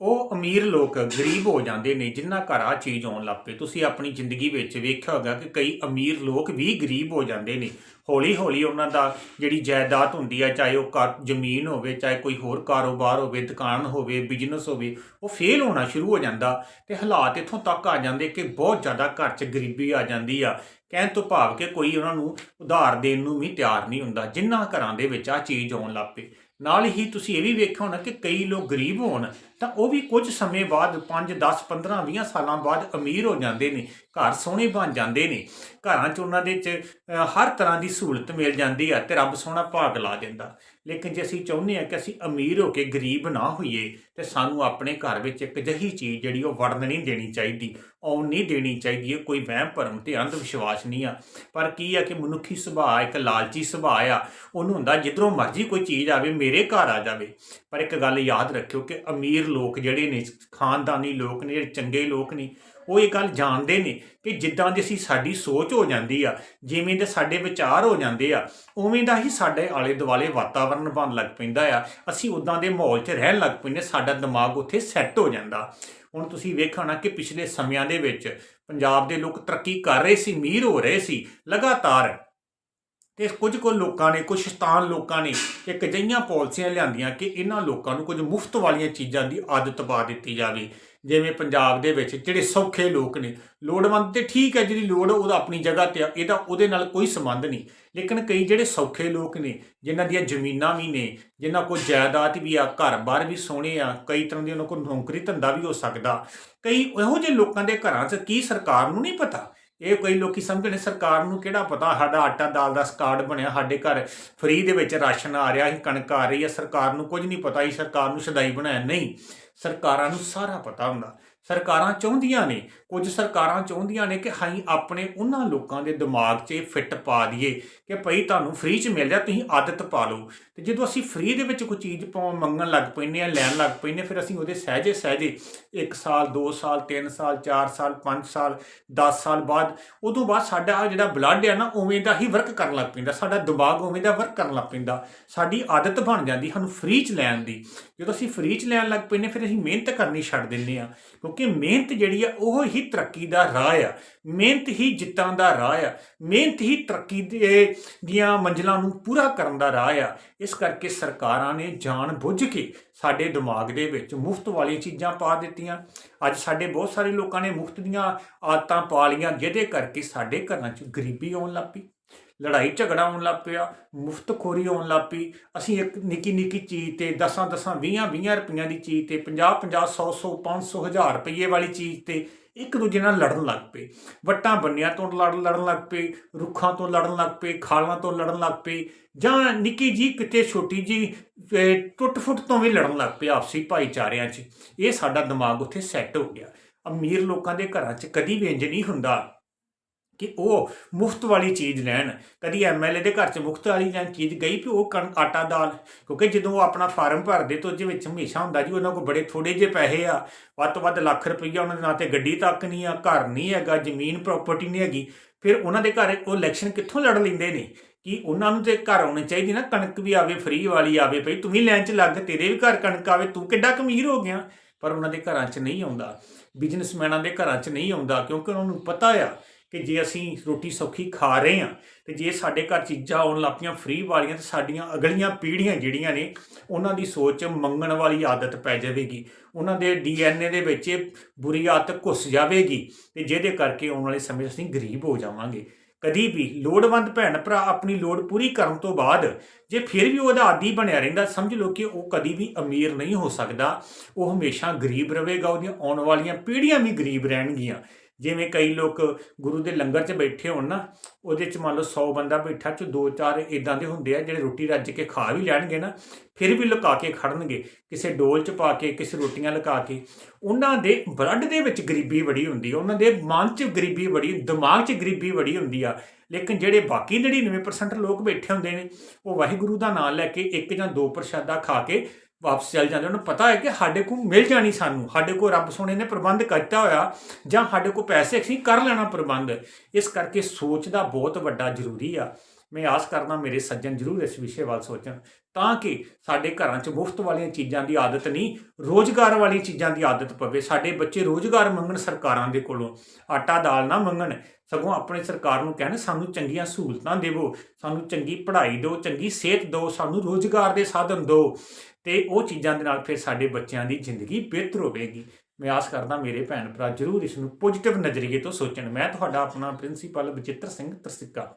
ਉਹ ਅਮੀਰ ਲੋਕ ਗਰੀਬ ਹੋ ਜਾਂਦੇ ਨੇ, ਜਿਨ੍ਹਾਂ ਘਰ ਆ ਚੀਜ਼ ਆਉਣ ਲੱਗ ਪਏ ਤੁਸੀਂ ਆਪਣੀ ਜ਼ਿੰਦਗੀ ਵਿੱਚ ਵੇਖਿਆ ਹੋਗਾ ਕਿ ਕਈ ਅਮੀਰ ਲੋਕ ਵੀ ਗਰੀਬ ਹੋ ਜਾਂਦੇ ਨੇ। ਹੌਲੀ ਹੌਲੀ ਉਹਨਾਂ ਦਾ ਜਿਹੜੀ ਜਾਇਦਾਦ ਹੁੰਦੀ ਹੈ ਚਾਹੇ ਉਹ ਘਰ, ਜ਼ਮੀਨ ਹੋਵੇ, ਚਾਹੇ ਕੋਈ ਹੋਰ ਕਾਰੋਬਾਰ ਹੋਵੇ, ਦੁਕਾਨ ਹੋਵੇ ਬਿਜ਼ਨਸ ਹੋਵੇ, ਉਹ ਫੇਲ ਹੋਣਾ ਸ਼ੁਰੂ ਹੋ ਜਾਂਦਾ ਤੇ ਹਾਲਾਤ ਇੱਥੋਂ ਤੱਕ ਆ ਜਾਂਦੇ ਕਿ ਬਹੁਤ ਜ਼ਿਆਦਾ ਘਰ 'ਚ ਗਰੀਬੀ ਆ ਜਾਂਦੀ ਆ। ਕਹਿਣ ਤੋਂ ਭਾਵ ਕਿ ਕੋਈ ਉਹਨਾਂ ਨੂੰ ਉਧਾਰ ਦੇਣ ਨੂੰ ਵੀ ਤਿਆਰ ਨਹੀਂ ਹੁੰਦਾ, ਜਿਨ੍ਹਾਂ ਘਰਾਂ ਦੇ ਵਿੱਚ ਆ ਚੀਜ਼ ਆਉਣ ਲੱਗ ਪਈ। ਨਾਲ ਹੀ ਤੁਸੀਂ ਇਹ ਵੀ ਵੇਖਿਆ ਹੋਣਾ ਕਿ ਕਈ ਲੋਕ ਗਰੀਬ ਹੋਣ, ਤਾਂ ਉਹ ਵੀ ਕੁਝ ਸਮੇਂ ਬਾਅਦ 5 10 15 20 ਸਾਲਾਂ ਬਾਅਦ ਅਮੀਰ ਹੋ ਜਾਂਦੇ ਨੇ। ਘਰ ਸੋਹਣੇ ਬਣ ਜਾਂਦੇ ਨੇ। ਘਰਾਂ 'ਚ ਉਹਨਾਂ ਦੇ 'ਚ ਹਰ ਤਰ੍ਹਾਂ ਦੀ ਸਹੂਲਤ ਮਿਲ ਜਾਂਦੀ ਆ ਤੇ ਰੱਬ ਸੋਹਣਾ ਭਾਗ ਲਾ ਦਿੰਦਾ। ਲੇਕਿਨ ਜੇ ਅਸੀਂ ਚਾਹੁੰਦੇ ਹਾਂ ਕਿ ਅਸੀਂ ਅਮੀਰ ਹੋ ਕੇ ਗਰੀਬ ਨਾ ਹੋਈਏ, ਤੇ ਸਾਨੂੰ ਆਪਣੇ ਘਰ ਵਿੱਚ ਇੱਕ ਅਜਿਹੀ ਚੀਜ਼ ਜਿਹੜੀ ਉਹ ਵੜਨ ਨਹੀਂ ਦੇਣੀ ਚਾਹੀਦੀ, ਆਉਣ ਨਹੀਂ ਦੇਣੀ ਚਾਹੀਦੀ, ਇਹ ਕੋਈ ਵਹਿਮ, ਭਰਮ ਤੇ ਅੰਧ ਵਿਸ਼ਵਾਸ ਨਹੀਂ ਆ। ਪਰ ਕੀ ਆ ਕਿ ਮਨੁੱਖੀ ਸੁਭਾਅ ਇੱਕ ਲਾਲਚੀ ਸੁਭਾਅ ਆ, ਉਹਨੂੰ ਹੁੰਦਾ ਜਿੱਧਰੋਂ ਮਰਜ਼ੀ ਕੋਈ ਚੀਜ਼ ਆਵੇ, ਮੇਰੇ ਘਰ ਆ ਜਾਵੇ। ਪਰ ਇੱਕ ਗੱਲ ਯਾਦ ਰੱਖਿਓ ਕਿ ਅਮੀਰ ਲੋਕ ਜਿਹੜੇ ਨੇ, ਖਾਨਦਾਨੀ ਲੋਕ ਨੇ, ਜਿਹੜੇ ਚੰਗੇ ਲੋਕ ਨੇ, ਉਹ ਇਹ ਗੱਲ ਜਾਣਦੇ ਨੇ ਕਿ ਜਿੱਦਾਂ ਦੀ ਅਸੀਂ ਸਾਡੀ ਸੋਚ ਹੋ ਜਾਂਦੀ ਆ, ਜਿਵੇਂ ਦੇ ਸਾਡੇ ਵਿਚਾਰ ਹੋ ਜਾਂਦੇ ਆ, ਉਵੇਂ ਦਾ ਹੀ ਸਾਡੇ ਆਲੇ ਦੁਆਲੇ ਵਾਤਾਵਰਣ ਬਣ ਲੱਗ ਪੈਂਦਾ ਆ। ਅਸੀਂ ਉਦਾਂ ਦੇ ਮਾਹੌਲ 'ਚ ਰਹਿਣ ਲੱਗ ਪੈਂਦੇ, ਸਾਡਾ ਦਿਮਾਗ ਉੱਥੇ ਸੈੱਟ ਹੋ ਜਾਂਦਾ। ਹੁਣ ਤੁਸੀਂ ਵੇਖਣਾ ਕਿ ਪਿਛਲੇ ਸਮਿਆਂ ਦੇ ਵਿੱਚ ਪੰਜਾਬ ਦੇ ਲੋਕ ਤਰੱਕੀ ਕਰ ਰਹੇ ਸੀ, ਅਮੀਰ ਹੋ ਰਹੇ ਸੀ, ਲਗਾਤਾਰ ਤੇ ਕੁਝ ਕੁ ਲੋਕਾਂ ਨੇ, ਕੁਝ ਸ਼ਤਾਨ ਲੋਕਾਂ ਨੇ ਇੱਕ ਅਜਿਹੀਆਂ ਪਾਲਿਸੀਆਂ ਲਿਆਂਦੀਆਂ ਕਿ ਇਹਨਾਂ ਲੋਕਾਂ ਨੂੰ ਕੁਝ ਮੁਫਤ ਵਾਲੀਆਂ ਚੀਜ਼ਾਂ ਦੀ ਆਦਤ ਪਾ ਦਿੱਤੀ ਜਾਵੇ। ਜਿਵੇਂ ਪੰਜਾਬ ਦੇ ਵਿੱਚ ਜਿਹੜੇ ਸੌਖੇ ਲੋਕ ਨੇ, ਲੋੜਵੰਦ ਤੇ ਠੀਕ ਹੈ, ਜਿਹੜੀ ਲੋੜ ਉਹਦਾ ਆਪਣੀ ਜਗ੍ਹਾ ਤੇ ਆ ਇਹਦਾ ਉਹਦੇ ਨਾਲ ਕੋਈ ਸੰਬੰਧ ਨਹੀਂ। ਲੇਕਿਨ ਕਈ ਜਿਹੜੇ ਸੌਖੇ ਲੋਕ ਨੇ, ਜਿਨ੍ਹਾਂ ਦੀਆਂ ਜ਼ਮੀਨਾਂ ਵੀ ਨੇ, ਜਿਨ੍ਹਾਂ ਕੋਲ ਜਾਇਦਾਦ ਵੀ ਆ, ਘਰ-ਬਾਰ ਵੀ ਸੋਹਣੇ ਆ, ਕਈ ਤਰ੍ਹਾਂ ਦੀ ਉਹਨਾਂ ਕੋਲ ਨੌਕਰੀ ਧੰਦਾ ਵੀ ਹੋ ਸਕਦਾ। ਕਈ ਇਹੋ ਜਿਹੇ ਲੋਕਾਂ ਦੇ ਘਰਾਂ 'ਚ ਕੀ ਸਰਕਾਰ ਨੂੰ ਨਹੀਂ ਪਤਾ? ਇਹ ਕਈ ਲੋਕੀ ਸਮਝਣੇ ਸਰਕਾਰ ਨੂੰ ਕਿਹੜਾ ਪਤਾ ਸਾਡਾ ਆਟਾ ਦਾਲ ਦਾ ਕਾਰਡ ਬਣਿਆ, ਸਾਡੇ ਘਰ ਫ੍ਰੀ ਦੇ ਵਿੱਚ ਰਾਸ਼ਨ ਆ ਰਿਹਾ ਹੈ ਕਣਕ ਆ ਰਹੀ ਹੈ, ਸਰਕਾਰ ਨੂੰ ਕੁਝ ਨਹੀਂ ਪਤਾ ਹੀ ਸਰਕਾਰ ਨੂੰ ਸਦਾਈ ਬਣਾਇਆ, ਨਹੀਂ। ਸਰਕਾਰਾਂ ਨੂੰ ਸਾਰਾ ਪਤਾ ਹੁੰਦਾ। ਸਰਕਾਰਾਂ ਚਾਹੁੰਦੀਆਂ ਨੇ, ਕੁਝ ਸਰਕਾਰਾਂ ਚਾਹੁੰਦੀਆਂ ਨੇ ਕਿ ਅਸੀਂ ਆਪਣੇ ਉਹਨਾਂ ਲੋਕਾਂ ਦੇ ਦਿਮਾਗ 'ਚ ਫਿੱਟ ਪਾ ਦਈਏ ਕਿ ਭਈ ਤੁਹਾਨੂੰ ਫ੍ਰੀ 'ਚ ਮਿਲ ਰਿਹਾ, ਤੁਸੀਂ ਆਦਤ ਪਾ ਲਓ। ਤੇ ਜਦੋਂ ਅਸੀਂ ਫ੍ਰੀ ਦੇ ਵਿੱਚ ਕੋਈ ਚੀਜ਼ ਪਾਉਣ ਮੰਗਣ ਲੱਗ ਪੈਂਦੇ ਆ ਲੈਣ ਲੱਗ ਪੈਂਦੇ ਫਿਰ ਅਸੀਂ ਉਹਦੇ ਸਹਿਜੇ ਸਹਿਜੇ 1 ਸਾਲ 2 ਸਾਲ 3 ਸਾਲ 4 ਸਾਲ 5 ਸਾਲ 10 ਸਾਲ ਬਾਅਦ ਉਦੋਂ ਬਾਅਦ ਸਾਡਾ ਜਿਹੜਾ ਬਲੱਡ ਹੈ ਨਾ, ਉਵੇਂ ਦਾ ਹੀ ਵਰਕ ਕਰਨ ਲੱਗ ਪੈਂਦਾ, ਸਾਡਾ ਦਿਮਾਗ ਉਵੇਂ ਦਾ ਵਰਕ ਕਰਨ ਲੱਗ ਪੈਂਦਾ, ਸਾਡੀ ਆਦਤ ਬਣ ਜਾਂਦੀ ਸਾਨੂੰ ਫ੍ਰੀ 'ਚ ਲੈਣ ਦੀ। ਜਦੋਂ ਅਸੀਂ ਫ੍ਰੀ 'ਚ ਲੈਣ ਲੱਗ ਪੈਂਦੇ ਫਿਰ ਅਸੀਂ ਮਿਹਨਤ ਕਰਨੀ ਛੱਡ ਦਿੰਦੇ ਆ ਕਿਉਂਕਿ ਮਿਹਨਤ ਜਿਹੜੀ ਆ, ਉਹ ਹੀ ਤਰੱਕੀ ਦਾ ਰਾਹ ਆ। ਮਿਹਨਤ ਹੀ ਜਿੱਤਾਂ ਦਾ ਰਾਹ ਆ। ਮਿਹਨਤ ਹੀ ਤਰੱਕੀ ਦੇ ਦੀਆਂ ਮੰਜ਼ਲਾਂ ਨੂੰ ਪੂਰਾ ਕਰਨ ਦਾ ਰਾਹ ਆ। ਇਸ ਕਰਕੇ ਸਰਕਾਰਾਂ ਨੇ ਜਾਣ ਬੁੱਝ ਕੇ ਸਾਡੇ ਦਿਮਾਗ ਦੇ ਵਿੱਚ ਮੁਫਤ ਵਾਲੀਆਂ ਚੀਜ਼ਾਂ ਪਾ ਦਿੱਤੀਆਂ। ਅੱਜ ਸਾਡੇ ਬਹੁਤ ਸਾਰੇ ਲੋਕਾਂ ਨੇ ਮੁਫਤ ਦੀਆਂ ਆਦਤਾਂ ਪਾ ਲਈਆਂ, ਜਿਹਦੇ ਕਰਕੇ ਸਾਡੇ ਘਰਾਂ 'ਚ ਗਰੀਬੀ ਆਉਣ ਲੱਗ ਪਈ। ਲੜਾਈ ਝਗੜਾ ਹੋਣ ਲੱਗ ਪਿਆ, ਮੁਫਤਖੋਰੀ ਹੋਣ ਲੱਗ ਪਈ। ਅਸੀਂ ਇੱਕ ਨਿੱਕੀ ਨਿੱਕੀ ਚੀਜ਼ ਤੇ 10 10 20 20 ਰੁਪਈਆਂ ਦੀ ਚੀਜ਼ ਤੇ 50 50 100 100 500 1000 ਰੁਪਏ ਵਾਲੀ ਚੀਜ਼ ਤੇ ਇੱਕ ਦੂਜੇ ਨਾਲ ਲੜਨ ਲੱਗ ਪਏ। ਵੱਟਾਂ ਬੰਨਿਆਂ ਤੋਂ ਲੜ ਲੜਨ ਲੱਗ ਪਏ, ਰੁੱਖਾਂ ਤੋਂ ਲੜਨ ਲੱਗ ਪਏ, ਖਾਲਾਂ ਤੋਂ ਲੜਨ ਲੱਗ ਪਏ, ਜਾਂ ਨਿੱਕੀ ਜੀ ਕਿਤੇ ਛੋਟੀ ਜੀ ਟੁੱਟ-ਫੁੱਟ ਤੋਂ ਵੀ ਲੜਨ ਲੱਗ ਪਏ ਆਪਸੀ ਭਾਈਚਾਰਿਆਂ 'ਚ। ਇਹ ਸਾਡਾ ਦਿਮਾਗ ਉੱਥੇ ਸੈੱਟ ਹੋ ਗਿਆ। ਅਮੀਰ ਲੋਕਾਂ ਦੇ ਘਰਾਂ 'ਚ ਕਦੀ ਵੀ ਇੰਜ ਨਹੀਂ ਹੁੰਦਾ। ਕਿ ਉਹ ਮੁਫਤ ਵਾਲੀ ਚੀਜ਼ ਲੈਣ। ਕਦੀ ਐਮਐਲਏ ਦੇ ਘਰ 'ਚ ਮੁਫਤ ਵਾਲੀ ਜਾਂ ਚੀਜ਼ ਗਈ ਵੀ ਉਹ ਕਣ ਆਟਾ ਦਾਲ, ਕਿਉਂਕਿ ਜਦੋਂ ਉਹ ਆਪਣਾ ਫਾਰਮ ਭਰਦੇ ਤਾਂ ਉਹਦੇ ਵਿੱਚ ਹਮੇਸ਼ਾ ਹੁੰਦਾ ਜੀ ਉਹਨਾਂ ਕੋਲ ਬੜੇ ਥੋੜੇ ਜਿਹੇ ਪੈਸੇ ਆ, ਵੱਧ ਤੋਂ ਵੱਧ ਲੱਖ ਰੁਪਈਆ ਉਹਨਾਂ ਦੇ ਨਾਂ ਤੇ ਗੱਡੀ ਤੱਕ ਨਹੀਂ ਆ, ਘਰ ਨਹੀਂ ਹੈਗਾ, ਜ਼ਮੀਨ ਪ੍ਰਾਪਰਟੀ ਨਹੀਂ ਹੈਗੀ। ਫਿਰ ਉਹਨਾਂ ਦੇ ਘਰ ਉਹ ਇਲੈਕਸ਼ਨ ਕਿੱਥੋਂ ਲੜ ਲੈਂਦੇ ਨੇ? ਕਿ ਉਹਨਾਂ ਨੂੰ ਤੇ ਘਰ ਆਉਣੀ ਚਾਹੀਦੀ ਨਾ, ਕਣਕ ਵੀ ਆਵੇ ਫ੍ਰੀ ਵਾਲੀ ਆਵੇ ਭਈ ਤੂੰ ਵੀ ਲੈਣ 'ਚ ਲੱਗ, ਤੇਰੇ ਵੀ ਘਰ ਕਣਕ ਆਵੇ, ਤੂੰ ਕਿੱਡਾ ਕਮੀਰ ਹੋ ਗਿਆ? ਪਰ ਉਹਨਾਂ ਦੇ ਘਰਾਂ 'ਚ ਨਹੀਂ ਆਉਂਦਾ। ਬਿਜ਼ਨਸਮੈਨਾਂ ਦੇ ਘਰਾਂ 'ਚ ਨਹੀਂ ਆਉਂਦਾ, ਕਿਉਂਕਿ ਉਹਨਾਂ ਨੂੰ ਪਤਾ ਆ ਕਿ ਜੇ ਅਸੀਂ ਰੋਟੀ ਸੌਖੀ ਖਾ ਰਹੇ ਹਾਂ, ਤੇ ਜੇ ਸਾਡੇ ਘਰ ਚੀਜ਼ਾਂ ਆਉਣ ਲੱਪੀਆਂ ਫ੍ਰੀ ਵਾਲੀਆਂ, ਤੇ ਸਾਡੀਆਂ ਅਗਲੀਆਂ ਪੀੜ੍ਹੀਆਂ ਜਿਹੜੀਆਂ ਨੇ, ਉਹਨਾਂ ਦੀ ਸੋਚ ਮੰਗਣ ਵਾਲੀ ਆਦਤ ਪੈ ਜਾਵੇਗੀ। ਉਹਨਾਂ ਦੇ ਡੀਐਨਏ ਦੇ ਵਿੱਚ ਬੁਰੀ ਆਦਤ ਘੁਸ ਜਾਵੇਗੀ, ਤੇ ਜਿਹਦੇ ਕਰਕੇ ਆਉਣ ਵਾਲੇ ਸਮੇਂ 'ਚ ਅਸੀਂ ਗਰੀਬ ਹੋ ਜਾਵਾਂਗੇ। ਕਦੀ ਵੀ ਲੋੜਵੰਦ ਭੈਣ ਭਰਾ ਆਪਣੀ ਲੋੜ ਪੂਰੀ ਕਰਨ ਤੋਂ ਬਾਅਦ, ਜੇ ਫਿਰ ਵੀ ਉਹਦਾ ਆਦੀ ਬਣਿਆ ਰਹਿੰਦਾ, ਸਮਝ ਲਓ ਕਿ ਉਹ ਕਦੀ ਵੀ ਅਮੀਰ ਨਹੀਂ ਹੋ ਸਕਦਾ। ਉਹ ਹਮੇਸ਼ਾ ਗਰੀਬ ਰਹੇਗਾ, ਉਹਦੀਆਂ ਆਉਣ ਵਾਲੀਆਂ ਪੀੜ੍ਹੀਆਂ ਵੀ ਗਰੀਬ ਰਹਿਣਗੀਆਂ। ਜਿਵੇਂ ਕਈ ਲੋਕ ਗੁਰੂ ਦੇ ਲੰਗਰ 'ਚ ਬੈਠੇ ਹੋਣ ਨਾ, ਉਹਦੇ 'ਚ ਮੰਨ ਲਓ 100 ਬੰਦਾ ਬੈਠਾ ਚ ਦੋ ਚਾਰ ਇਦਾਂ ਦੇ ਹੁੰਦੇ ਆ, ਜਿਹੜੇ ਰੋਟੀ ਰੱਜ ਕੇ ਖਾ ਵੀ ਲੈਣਗੇ ਨਾ, ਫਿਰ ਵੀ ਲੁਕਾ ਕੇ ਖੜਨਗੇ, ਕਿਸੇ ਡੋਲ 'ਚ ਪਾ ਕੇ, ਕਿਸੇ ਰੋਟੀਆਂ ਲੁਕਾ ਕੇ। ਉਹਨਾਂ ਦੇ ਬਲੱਡ ਦੇ ਵਿੱਚ ਗਰੀਬੀ ਬੜੀ ਹੁੰਦੀ ਉਹਨਾਂ ਦੇ ਮਨ 'ਚ ਗਰੀਬੀ ਬੜੀ, ਦਿਮਾਗ 'ਚ ਗਰੀਬੀ ਬੜੀ ਹੁੰਦੀ ਆ। ਲੇਕਿਨ ਜਿਹੜੇ ਬਾਕੀ 99% ਲੋਕ ਬੈਠੇ ਹੁੰਦੇ ਨੇ, ਉਹ ਵਾਹਿਗੁਰੂ ਦਾ ਨਾਮ ਲੈ ਕੇ ਇੱਕ ਜਾਂ ਦੋ ਪ੍ਰਸ਼ਾਦਾ ਖਾ ਕੇ ਵਾਪਸ ਚੱਲ ਜਾਂਦੇ। ਉਹਨੂੰ ਪਤਾ ਹੈ ਕਿ ਸਾਡੇ ਕੋਲ ਮਿਲ ਜਾਣੀ ਸਾਨੂੰ। ਸਾਡੇ ਕੋਲ ਰੱਬ ਸੋਹਣੇ ਨੇ ਪ੍ਰਬੰਧ ਕਰਤਾ ਹੋਇਆ, ਜਾਂ ਸਾਡੇ ਕੋਲ ਪੈਸੇ ਅਸੀਂ ਕਰ ਲੈਣਾ ਪ੍ਰਬੰਧ। ਇਸ ਕਰਕੇ ਸੋਚ ਦਾ ਬਹੁਤ ਵੱਡਾ ਜ਼ਰੂਰੀ ਆ। ਮੈਂ ਆਸ ਕਰਦਾ ਮੇਰੇ ਸੱਜਣ ਜ਼ਰੂਰ ਇਸ ਵਿਸ਼ੇ ਵੱਲ ਸੋਚਣ, ਤਾਂ ਕਿ ਸਾਡੇ ਘਰਾਂ 'ਚ ਮੁਫਤ ਵਾਲੀਆਂ ਚੀਜ਼ਾਂ ਦੀ ਆਦਤ ਨਹੀਂ, ਰੋਜ਼ਗਾਰ ਵਾਲੀ ਚੀਜ਼ਾਂ ਦੀ ਆਦਤ ਪਵੇ। ਸਾਡੇ ਬੱਚੇ ਰੋਜ਼ਗਾਰ ਮੰਗਣ ਸਰਕਾਰਾਂ ਦੇ ਕੋਲੋਂ, ਆਟਾ ਦਾਲ ਨਾ ਮੰਗਣ, ਸਗੋਂ ਆਪਣੇ ਸਰਕਾਰ ਨੂੰ ਕਹਿਣ, ਸਾਨੂੰ ਚੰਗੀਆਂ ਸਹੂਲਤਾਂ ਦੇਵੋ, ਸਾਨੂੰ ਚੰਗੀ ਪੜ੍ਹਾਈ ਦਿਓ, ਚੰਗੀ ਸਿਹਤ ਦਿਓ, ਸਾਨੂੰ ਰੋਜ਼ਗਾਰ ਦੇ ਸਾਧਨ ਦਿਓ, ਤੇ ਉਹ ਚੀਜ਼ਾਂ ਦੇ ਨਾਲ ਫਿਰ ਸਾਡੇ ਬੱਚਿਆਂ ਦੀ ਜ਼ਿੰਦਗੀ ਬਿਹਤਰ ਹੋਵੇਗੀ। ਮੈਂ ਆਸ ਕਰਦਾ ਮੇਰੇ ਭੈਣ ਭਰਾ ਜਰੂਰ ਇਸ ਨੂੰ ਪੋਜ਼ਿਟਿਵ ਨਜ਼ਰੀਏ ਤੋਂ ਸੋਚਣ। ਮੈਂ ਤੁਹਾਡਾ ਆਪਣਾ ਪ੍ਰਿੰਸੀਪਲ ਬਚਿੱਤਰ ਸਿੰਘ ਤਰਸਿੱਕਾ।